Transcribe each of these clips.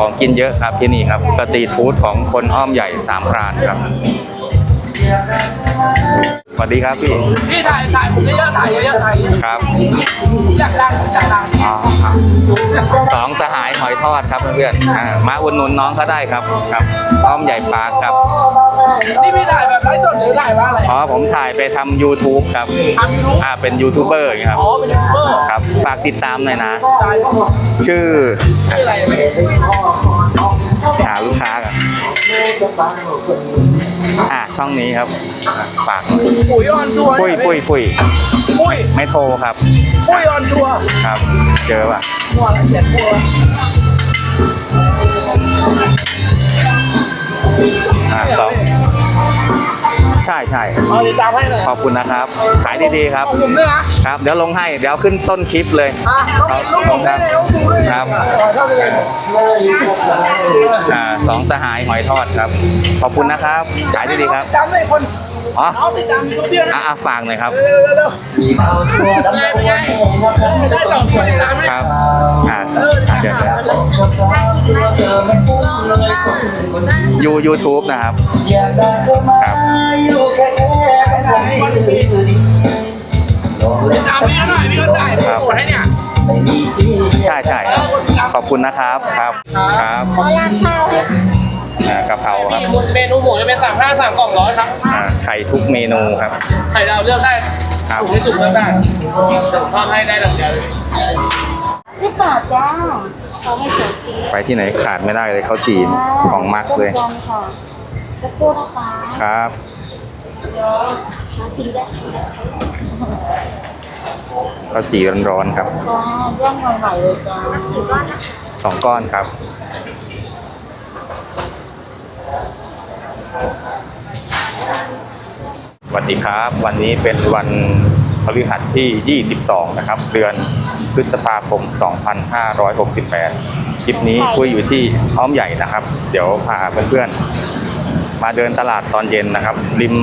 ของกินเยอะครับที่นี่ครับสตรีทฟู้ดของคนอ้อมใหญ่สามพรานครับสวัสดีครับพี่พี่ถ่ายถ่ายผมเยอะๆถ่ายเยอะๆถ่ายเยอะครับๆอยากดังอยากดังอ๋อครับสองสหายหอยทอดครับเพื่อนๆอ่ามาอุดหนุนน้องเขาได้ครับครับอ้อมใหญ่ปาร์คครับ นี่พี่ถ่ายแบบไลฟ์สดหรือถ่ายว่าอะไร อ๋อผมถ่ายไปทำ YouTube ครับทำยูทูบอ่าเป็นยูทูบเบอร์อย่างเงี้ยครับอ๋อ เป็นยูทูบเบอร์ครับฝากติดตามหน่อยนะถ่ายชื่อชื่ออะไรหาลูกค้ากันอ่าช่องนี้ครับอะฝากหน่อยปุ๋ยออนทัวร์ปุ้ยปุ้ยปุ้ยปุ้ยไม่โทรครับปุ้ยออนทัวร์ครับ เจอป่ะหัวละเอียดทัวร์อ่าสอง ใช่ใช่เอาติดตามให้หน่อยขอบคุณนะครับ ขายดีๆครับ ขอบคุณด้วยนะครับ เดี๋ยวลงให้ เดี๋ยวขึ้นต้นคลิปเลยอะต้องลูกผมได้เลยต้องดูด้วยครับเท่าไหร่อ่าสองสหายหอยทอดครับ ขอบคุณนะครับ ขายดีๆครับ จำเลยคน อ๋อเอาติดตามยูทูบเบอร์นะอะอะฝากหน่อยครับเร็วๆเร็วๆเป็นไงเป็นไงไม่ใช่สองคนติดตามไหมครับอ่าอะเดี๋ยวเดี๋ยวยูยูทูบนะครับครับติดตามพี่หน่อยพี่ก็ได้ครับกดให้เนี่ยใช่ใช่ครับขอบคุณนะครับ ครับ ครับอ่า กะเพราครับเมนูหมูจะเป็นสามห้าสามกล่องร้อยครับอ่าไข่ทุกเมนูครับไข่ดาวเลือกได้ครับถูกไม่สุกเลือกได้จะผมทอดให้ได้แบบเดียวเลยไม่ปาดจ้าเขาไม่เสียทีไปที่ไหนขาดไม่ได้เลยข้าวจีนของมักเลยกันค่ะจะพูดนะคะครับมากินได้ข้าวจีร้อนๆครับจ้าย่างใหม่ๆเลยจ้าถือว่าสองก้อนครับ สวัสดีครับ วันนี้เป็นวันพฤหัสที่ 22 นะครับ เดือนพฤษภาคม 2568 คลิปนี้คุยอยู่ที่อ้อมใหญ่นะครับ เดี๋ยวพาเพื่อนๆ มาเดินตลาดตอนเย็นนะครับ ริม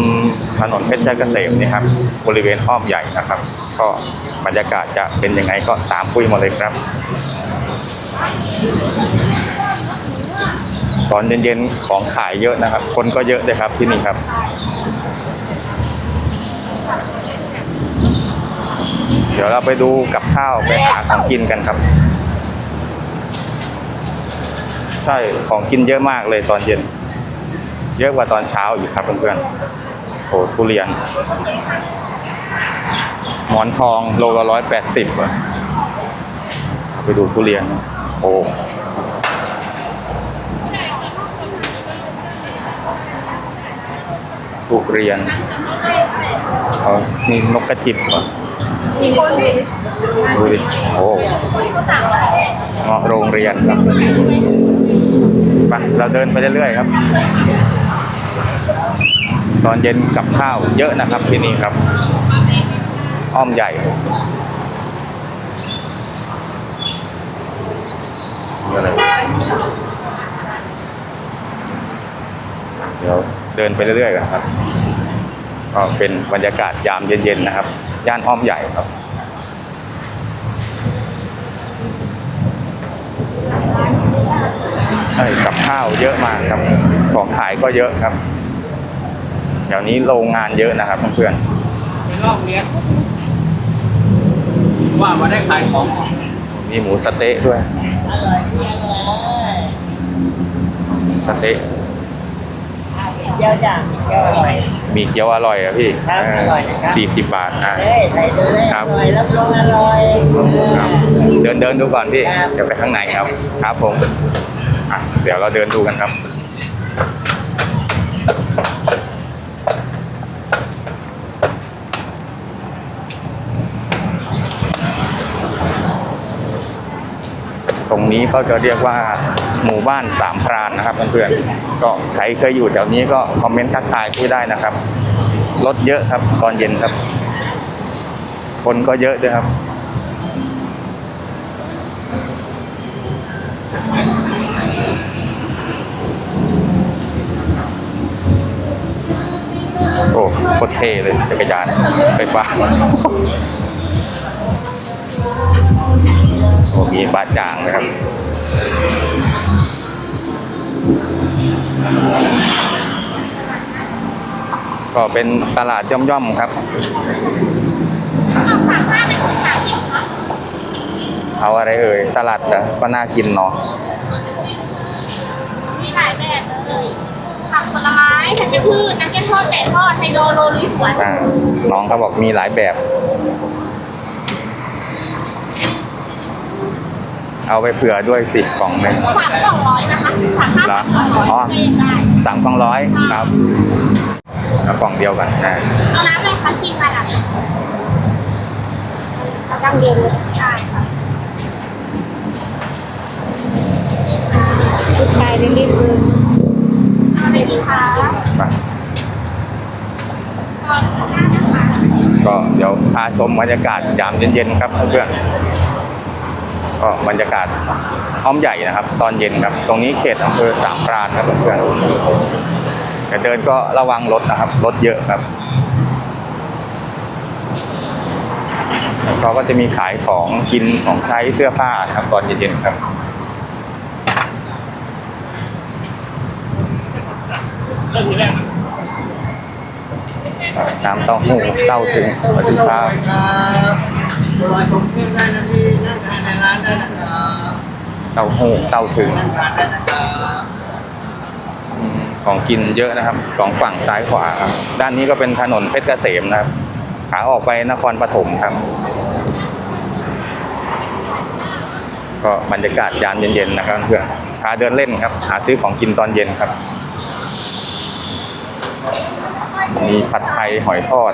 ถนนเพชรเกษมนี่ครับ บริเวณอ้อมใหญ่นะครับ ก็บรรยากาศจะเป็นยังไงก็ตามคุยมาเลยครับ ตอนเย็นๆของขายเยอะนะครับ คนก็เยอะเลยครับที่นี่ครับ เดี๋ยวเราไปดูกับข้าวไปหาของกินกันครับ ใช่ของกินเยอะมากเลยตอนเย็น เยอะกว่าตอนเช้าอีกครับเพื่อนๆโอ้ทุเรียน หมอนทองโลละร้อยแปดสิบไปดูทุเรียน โอ้ ทุเรียนเขานี่นกกระจิบเหรอมีคนดิดูดิโอ้เงาะโรงเรียนครับไปเราเดินไปเรื่อยๆครับ ตอนเย็นกับข้าวเยอะนะครับที่นี่ครับ อ้อมใหญ่เดี๋ยว เดินไปเรื่อยๆกันครับ ก็เป็นบรรยากาศยามเย็นๆนะครับ ย่านอ้อมใหญ่ครับใช่กับข้าวเยอะมากครับ ของขายก็เยอะครับเดี๋ยวนี้โรงงานเยอะนะครับเพื่อนในรอบเนี้ยว่ามาได้ขายของๆมีหมูสะเต๊ะด้วยสะเต๊ะ เดี๋ยวจ้าเดี๋ยวอร่อย มีเกี๊ยวอร่อยอะพี่ครับอร่อยนะครับ สี่สิบบาทอะ เฮ้ยไหนดูเลยครับอร่อยรับรองอร่อย ครับเดินเดินดูก่อนพี่ ครับ เดี๋ยวไปข้างในครับ ครับผมอะเดี๋ยวเราเดินดูกันครับ ตรงนี้เขาจะเรียกว่า หมู่บ้านสามพรานนะครับเพื่อนๆก็ใครเคยอยู่แถวนี้ก็คอมเมนต์ทักทายคุยได้นะครับรถเยอะครับตอนเย็นครับ คนก็เยอะด้วยครับโอ้โคตรเท่เลยจักรยานไฟฟ้าโอ้มีบาจางนะครับ ก็เป็นตลาดย่อมย่อมครับ เอาอะไรเอ่ย สลัดนะก็น่ากินเนาะมีหลายแบบเลยผักผลไม้ธัญพืชน้ำแกงทอดแต่ทอดไฮโดโรลุยสวนน้องเขาบอกมีหลายแบบ เอาไปเผื่อด้วยสิกล่องหนึ่งสามกล่องร้อยนะคะสามห้าเหรอสามกล่องร้อยอ๋อก็ยังได้สามกล่องร้อยครับเอากล่องเดียวกันอ่าเอาน้ำอะไรคะกินมาละเอาดังเดียวเลยใช่ค่ะลูกชายรีบๆเลยเอาอะไรดีคะไปก็เดี๋ยวพาชมบรรยากาศยามเย็นๆครับเพื่อนๆ ก็บรรยากาศอ้อมใหญ่นะครับ ตอนเย็นครับ ตรงนี้เขตอำเภอสามพรานครับเพื่อนแต่เดินก็ระวังรถนะครับ รถเยอะครับเขาก็จะมีขายของกินของใช้เสื้อผ้าครับตอนเย็นๆครับน้ำเต้าหู้เต้าถึงสวัสดีครับ บัวลอยชมเพื่อนได้นะพี่นั่งทานในร้านได้นะครับเต้าหู้เต้าถึงนั่งทานได้นะครับอืมของกินเยอะนะครับสองฝั่งซ้ายขวาครับ ด้านนี้ก็เป็นถนนเพชรเกษมนะครับขาออกไปนครปฐมครับ ก็บรรยากาศยามเย็นๆนะครับเพื่อนพาเดินเล่นครับ หาซื้อของกินตอนเย็นครับ มีผัดไทยหอยทอด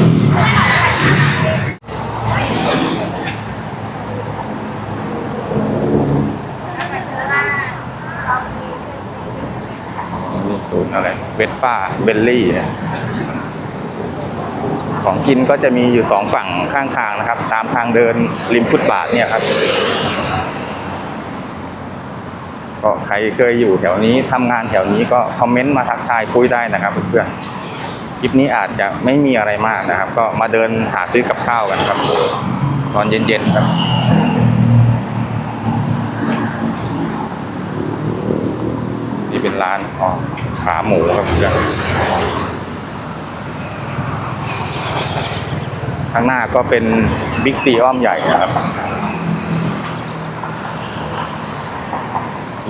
ศูนย์อะไรเวสป้าเบลลี่ของกินก็จะมีอยู่สองฝั่งข้างทางนะครับ ตามทางเดินริมฟุตบาทเนี่ยครับก็ใครเคยอยู่แถวนี้ทำงานแถวนี้ก็คอมเมนต์มาทักทายคุยได้นะครับเพื่อนๆคลิปนี้อาจจะไม่มีอะไรมากนะครับ ก็มาเดินหาซื้อกับข้าวกันครับ ตอนเย็นๆครับนี่เป็นร้านอ๋อ ขาหมูครับเพื่อนข้างหน้าก็เป็นบิ๊กซีอ้อมใหญ่ครับ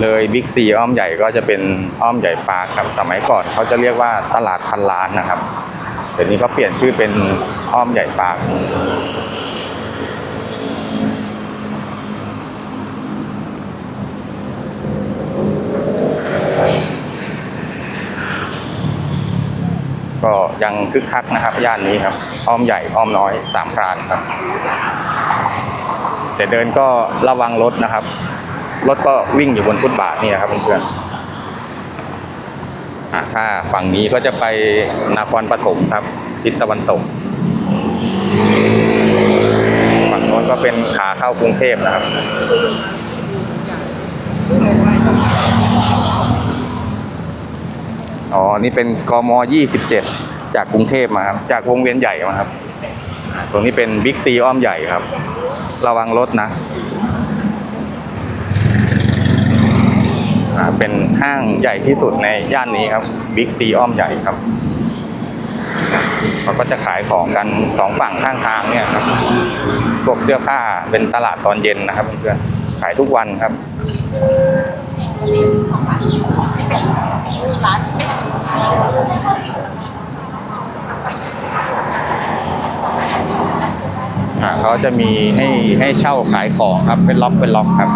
เลยบิ๊กซีอ้อมใหญ่ก็จะเป็นอ้อมใหญ่ปาร์คครับสมัยก่อนเขาจะเรียกว่าตลาดพันล้านนะครับเดี๋ยวนี้เขาเปลี่ยนชื่อเป็นอ้อมใหญ่ปาร์ค ก็ยังคึกคักนะครับย่านนี้ครับอ้อมใหญ่อ้อมน้อยสามพรานครับ แต่เดินก็ระวังรถนะครับ รถก็วิ่งอยู่บนฟุตบาทนี่ครับเพื่อนๆถ้าฝั่งนี้ก็จะไปนครปฐมครับทิศตะวันตกฝั่งโน้นก็เป็นขาเข้ากรุงเทพนะครับ อ๋อ นี่เป็นกม27 จากกรุงเทพมาครับ จากวงเวียนใหญ่มาครับ ตรงนี้เป็นบิ๊กซีอ้อมใหญ่ครับ ระวังรถนะ เป็นห้างใหญ่ที่สุดในย่านนี้ครับ บิ๊กซีอ้อมใหญ่ครับเขาก็จะขายของกันสองฝั่งข้างทางเนี่ยครับ พวกเสื้อผ้าเป็นตลาดตอนเย็นนะครับเพื่อนๆ ขายทุกวันครับ อ่าเขาจะมีให้ให้เช่าขายของครับเป็นล็อกเป็นล็อกครับ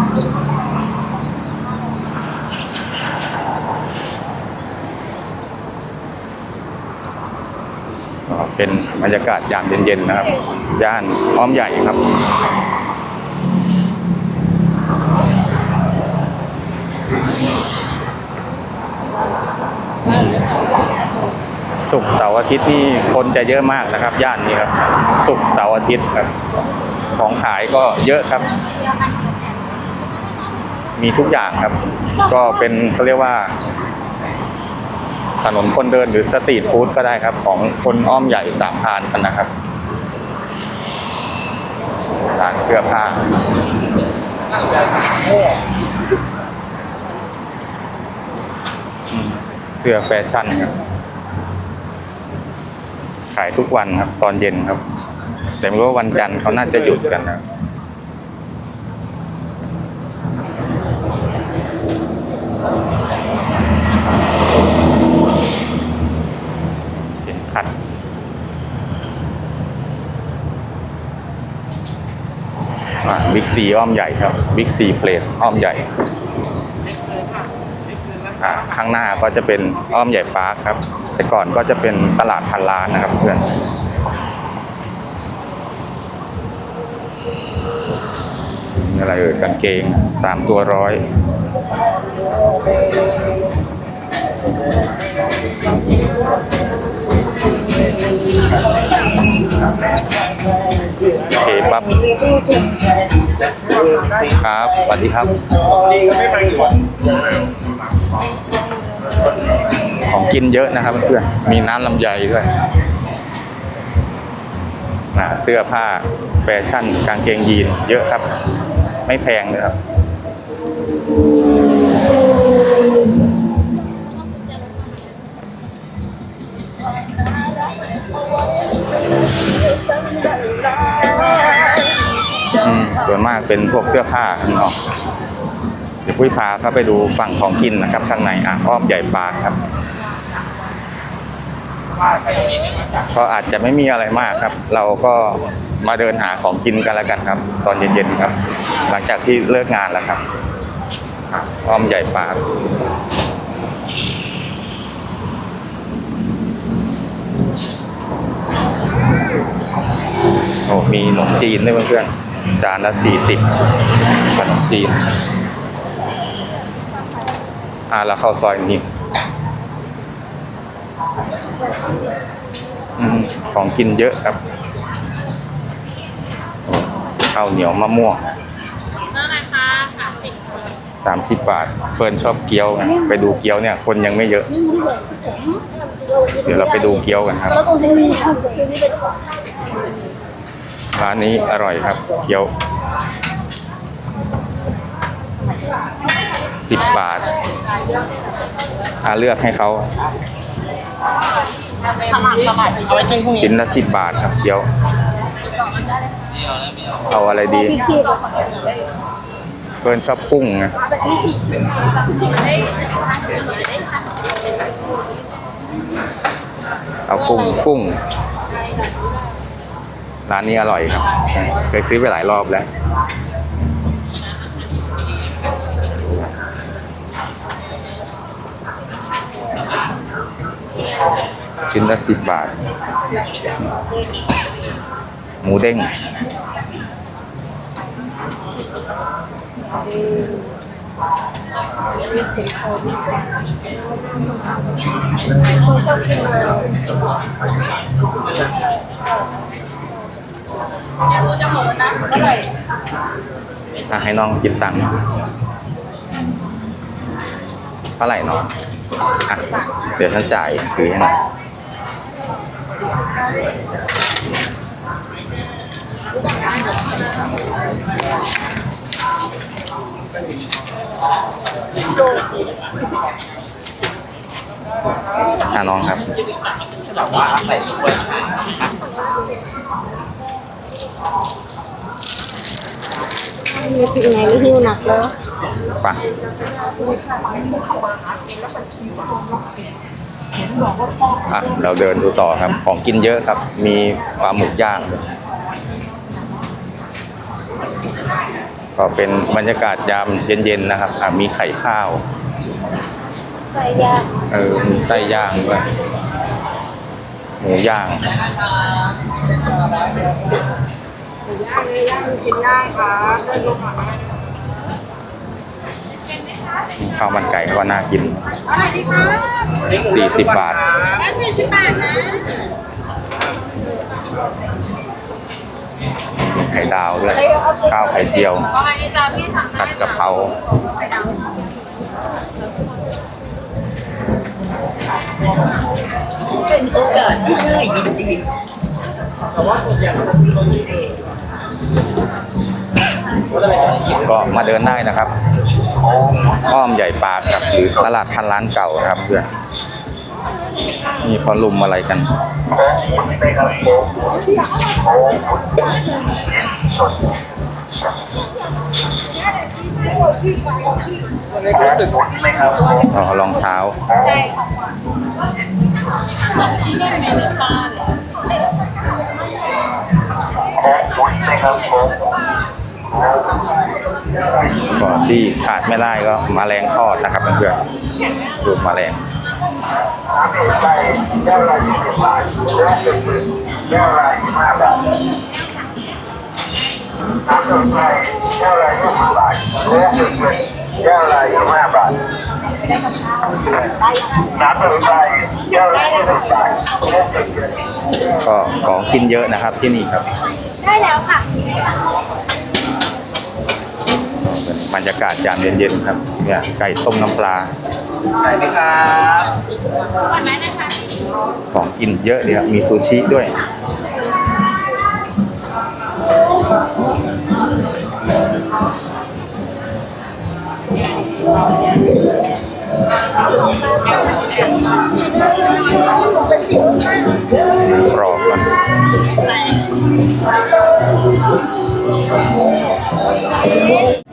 เป็นบรรยากาศยามเย็นๆนะครับ ย่านอ้อมใหญ่ครับ ศุกร์เสาร์อาทิตย์นี่คนจะเยอะมากนะครับ ย่านนี้ครับศุกร์เสาร์อาทิตย์ครับ ของขายก็เยอะครับ มีทุกอย่างครับ ก็เป็นเขาเรียกว่า ถนนคนเดินหรือสตรีทฟู้ดก็ได้ครับ ของคนอ้อมใหญ่สามพานกันนะครับร้านเสื้อผ้า อืม เสื้อแฟชั่นครับ ขายทุกวันครับ ตอนเย็นครับ แต่ไม่รู้ว่าวันจันทร์เขาน่าจะหยุดกันนะเข็มขัดบิ๊กซีอ้อมใหญ่ครับ บิ๊กซีเพลทอ้อมใหญ่ ข้างหน้าก็จะเป็นอ้อมใหญ่ปาร์คครับ แต่ก่อนก็จะเป็นตลาดพันล้านนะครับเพื่อนอะไรเอ่ยกางเกงสามตัวร้อยเคปั๊บครับสวัสดีครับ ของกินเยอะนะครับเพื่อนมีน้ำลำไยด้วยเสื้อผ้าแฟชั่นกางเกงยีนเยอะครับ ไม่แพงเลยครับอืมส่วนมากเป็นพวกเสื้อผ้าเนาะ พุ่ยพาเข้าไปดูฝั่งของกินนะครับข้างในอะอ้อมใหญ่ปาครับ ก็อาจจะไม่มีอะไรมากครับ เราก็มาเดินหาของกินกันแล้วกันครับ ตอนเย็นๆครับ หลังจากที่เลิกงานแล้วครับอะอ้อมใหญ่ปาโอ้มีขนมจีนด้วยเพื่อนๆจานละสี่สิบขนมจีน อ่าเราเข้าซอยนี้อืมของกินเยอะครับข้าวเหนียวมะม่วงนั่นนะคะสามสิบสามสิบบาท เฟิร์นชอบเกี๊ยวไงไปดูเกี๊ยวเนี่ย คนยังไม่เยอะ เดี๋ยวเราไปดูเกี๊ยวกันครับ ร้านนี้อร่อยครับ เกี๊ยว สิบบาทอาเลือกให้เขาสลัดสลัดเอาไว้เป็นพรุ่งนี้ชิ้นละสิบบาทครับเกี๊ยว เอาอะไรดีเฟิร์นชอบกุ้งไงเอากุ้งกุ้ง ร้านนี้อร่อยครับ เคยซื้อไปหลายรอบแล้ว ชิ้นละสิบบาท หมูเด้งจะรู้จะหมดแล้วนะอะให้น้องกินตังค์เท่าไหร่น้องอะ เดี๋ยวฉันจ่ายถือให้หน่อย อะน้องครับมีถึงไหนไม่หิวหนักแล้ว ไป อะเราเดินดูต่อครับ ของกินเยอะครับ มีปลาหมึกย่าง ก็เป็นบรรยากาศยามเย็นๆนะครับ อะมีไข่ข้าวใส่ยาเออมีไส้ย่างด้วยหมูย่างย่างเลยย่างชิ้นย่างค่ะเดินลงก่อนนะ ข้าวมันไก่ก็น่ากินอะไรดีคะ40 บาทสี่สิบบาทนะไข่ดาวด้วย ข้าวไข่เจียว ผัดกะเพราเป็นโอกาสที่ง่ายจริงๆแต่ว่าส่วนใหญ่ก็มีคนที่ดีก็เลยจะหยิบก็มาเดินได้นะครับ อ้อมใหญ่ปลาครับหรือตลาดพันล้านเก่าครับเพื่อนมีพอลุมอะไรกันอ๋อรองเท้า ก็ที่ขาดไม่ได้ก็มาแมลงทอดนะครับเพื่อนๆดูมแมลงน้ำดื่มไทยแก้วละยี่สิบบาทเลือกหนึ่งหนึ่งแก้วละยี่สิบห้าบาทน้ำดื่มไทยแก้วละยี่สิบบาทเลือกหนึ่งหนึ่งก็ของกินเยอะนะครับที่นี่ครับ ได้แล้วค่ะ ก็เป็น บรรยากาศยามเย็นๆครับเนี่ยไก่ต้มน้ำปลาใช่ไหมครับก่อนไหมนะคะของกินเยอะเลยครับมีซูชิด้วยกรอบมัน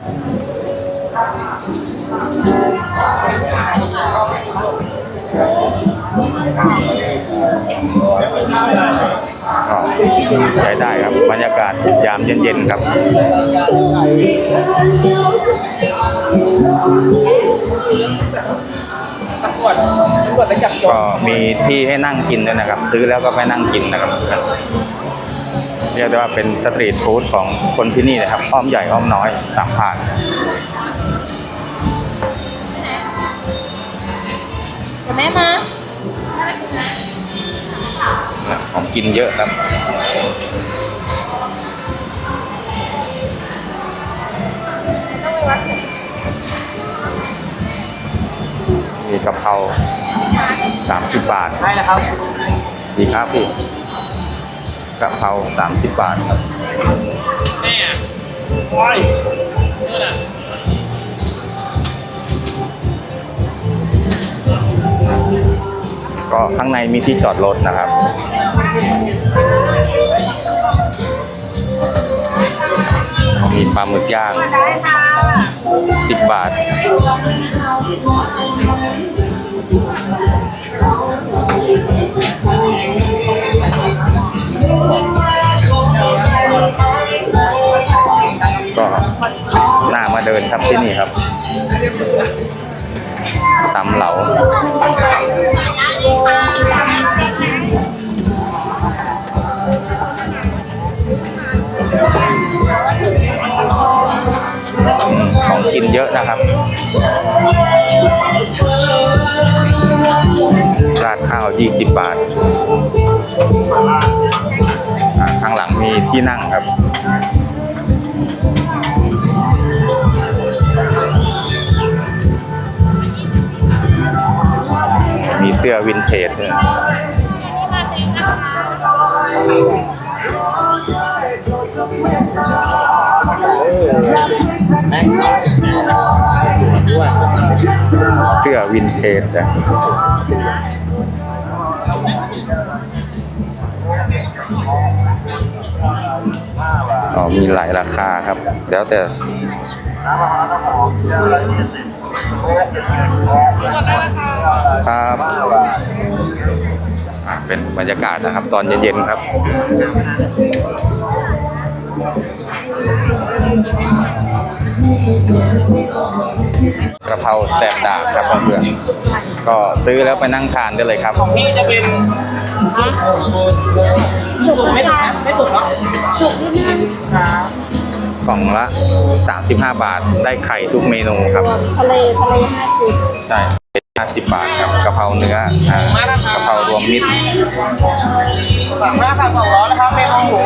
ก็ใช้ได้ครับบรรยากาศยามเย็นๆครับตำรวจตำรวจไปจับโจรก็มีที่ให้นั่งกินด้วยนะครับ ซื้อแล้วก็ไปนั่งกินนะครับเรียกได้ว่าเป็นสตรีทฟู้ดของคนที่นี่นะครับ อ้อมใหญ่อ้อมน้อยสามพราน แม่มาของกินเยอะครับ มีกะเพราสามสิบบาทใช่นะครับ ดีครับพี่กะเพราสามสิบบาทครับแม่โอ้ย ก็ข้างในมีที่จอดรถนะครับ มีปลาหมึกย่างได้ค่ะสิบบาท ก็น่ามาเดินครับที่นี่ครับตำเหลา นเยอะนะครับราดข้าว 20 บาทอ่าข้างหลังมีที่นั่งครับมีเสื้อวินเทจด้วย เสื้อวินเทจจ้ะอ๋อมีหลายราคาครับ แล้วแต่ครับอะเป็นบรรยากาศนะครับ ตอนเย็นๆครับ กระเพราแสบดาบครับเพื่อนๆก็ซื้อแล้วไปนั่งทานได้เลยครับ ของพี่จะเป็นสุกไม่ถูกนะไม่ถูกเนาะสุกนิดนึงครับกล่องละ 35 บาทได้ไข่ทุกเมนูครับทะเลทะเลห้าสิบใช่50 บาทครับกะเพราเนื้ออ่ากะเพรารวมมิตรสามห้าสามสองร้อยนะครับเมนูหมู